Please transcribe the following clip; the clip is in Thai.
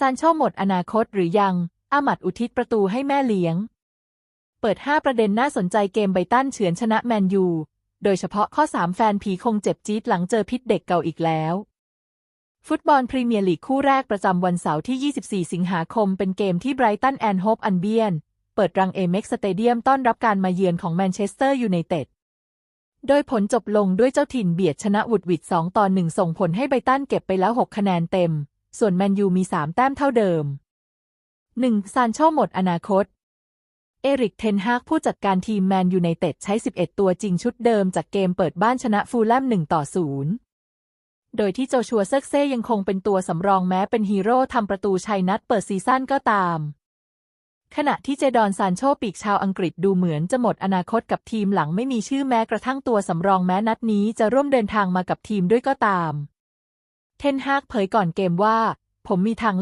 ซานโชหมดอนาคตหรือยังอามัดอุทิศประตูให้แม่เลี้ยง เปิด 5 ประเด็นน่าสนใจเกมไบตันเฉือนชนะแมนยู โดยเฉพาะข้อ 3 แฟนผีคงเจ็บจี๊ดหลังเจอพิษเด็กเก่าอีกแล้ว ฟุตบอลพรีเมียร์ลีกคู่แรกประจำวันเสาร์ที่ 24 สิงหาคมเป็นเกมที่ไบรตันแอนด์โฮปอันเบียน เปิดรังเอเม็กสเตเดียมต้อนรับการมาเยือนของแมนเชสเตอร์ยูไนเต็ด โดยผลจบลงด้วยเจ้าถิ่นเบียดชนะวุดวิด 2 ต่อ 1 ส่งผลให้ไบรตันเก็บไปแล้ว 6 คะแนนเต็ม ส่วนแมนยูมี 3 แต้มเท่าเดิม 1. ซานโชหมดอนาคต เอริกเทนฮากผู้จัดการทีมแมนยูไนเต็ดใช้ 11 ตัวจริงชุดเดิมจากเกมเปิดบ้านชนะฟูลแลม1ต่อ0โดยที่โจชัวเซกเซ่ยังคงเป็นตัวสำรองแม้เป็นฮีโร่ทำประตูชัยนัดเปิดซีซั่นก็ตาม ขณะที่เจดอนซานโชปีกชาวอังกฤษดูเหมือนจะหมดอนาคตกับทีมหลังไม่มีชื่อแม้กระทั่งตัวสำรองแม้นัดนี้จะร่วมเดินทางมากับทีมด้วยก็ตาม เทนฮากเผยก่อนเกมว่า ผมมีทางเลือก